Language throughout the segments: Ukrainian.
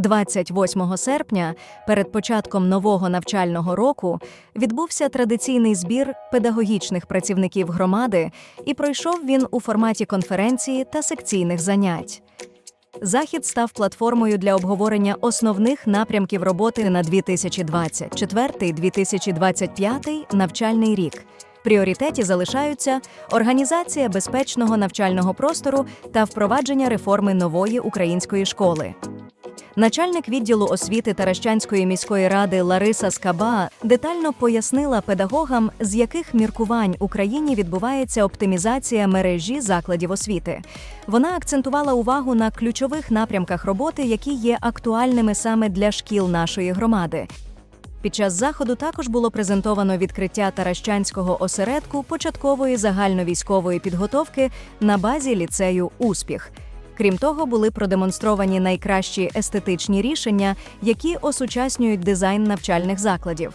28 серпня, перед початком нового навчального року, відбувся традиційний збір педагогічних працівників громади, і пройшов він у форматі конференції та секційних занять. Захід став платформою для обговорення основних напрямків роботи на 2024-2025 навчальний рік. Пріоритеті залишаються організація безпечного навчального простору та впровадження реформи нової української школи. Начальник відділу освіти Таращанської міської ради Лариса Скаба детально пояснила педагогам, з яких міркувань Україні відбувається оптимізація мережі закладів освіти. Вона акцентувала увагу на ключових напрямках роботи, які є актуальними саме для шкіл нашої громади. Під час заходу також було презентовано відкриття Таращанського осередку початкової загальновійськової підготовки на базі ліцею Успіх. Крім того, були продемонстровані найкращі естетичні рішення, які осучаснюють дизайн навчальних закладів.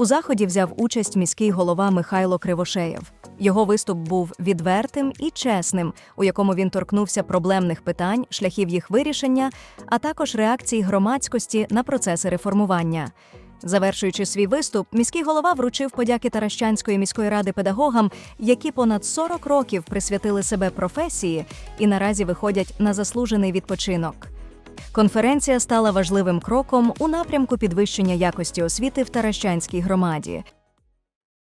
У заході взяв участь міський голова Михайло Кривошеєв. Його виступ був відвертим і чесним, у якому він торкнувся проблемних питань, шляхів їх вирішення, а також реакцій громадськості на процеси реформування. Завершуючи свій виступ, міський голова вручив подяки Таращанської міської ради педагогам, які понад 40 років присвятили себе професії і наразі виходять на заслужений відпочинок. Конференція стала важливим кроком у напрямку підвищення якості освіти в Таращанській громаді.